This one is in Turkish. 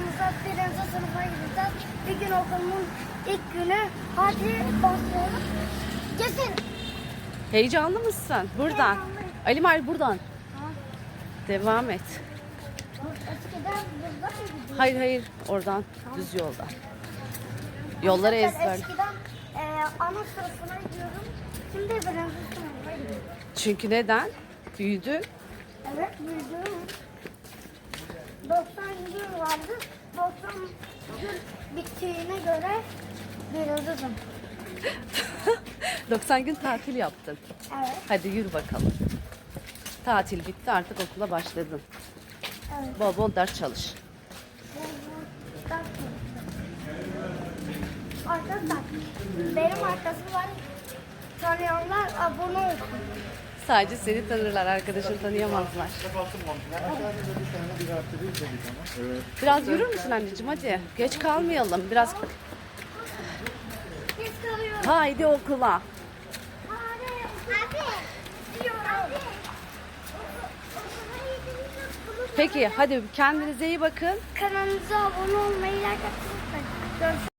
Okulumuza birinci sınıfa gideceğiz. Bir gün okulumun ilk günü. Hadi başlayalım. Kesin. Heyecanlı mısın? Buradan. Heyecanlıyım. Ali Mahir buradan. Ha, Devam et. Eskiden burada mı gidiyoruz? Hayır hayır oradan düz yoldan. Yolları ezber. eskiden e, ana sınıfına gidiyordum. Şimdi birinci sınıfa gidiyorum. Çünkü neden? Büyüdün. Evet büyüdüm. 90 gün vardı. 90 gün bittiğine göre sınıf. 90 gün tatil yaptın. Evet. Hadi yürü bakalım. Tatil bitti artık okula başladın. Evet. Bol bol ders çalış. Arkadaşlar benim arkası var. Tanıyanlar abone olsun. Sadece seni tanırlar, arkadaşını tanıyamazlar. Biraz yürür müsün anneciğim hadi. Geç kalmayalım. Biraz haydi okula. Peki hadi kendinize iyi bakın. Kanalımıza abone olmayı, like atmayı unutmayın. Görüşürüz.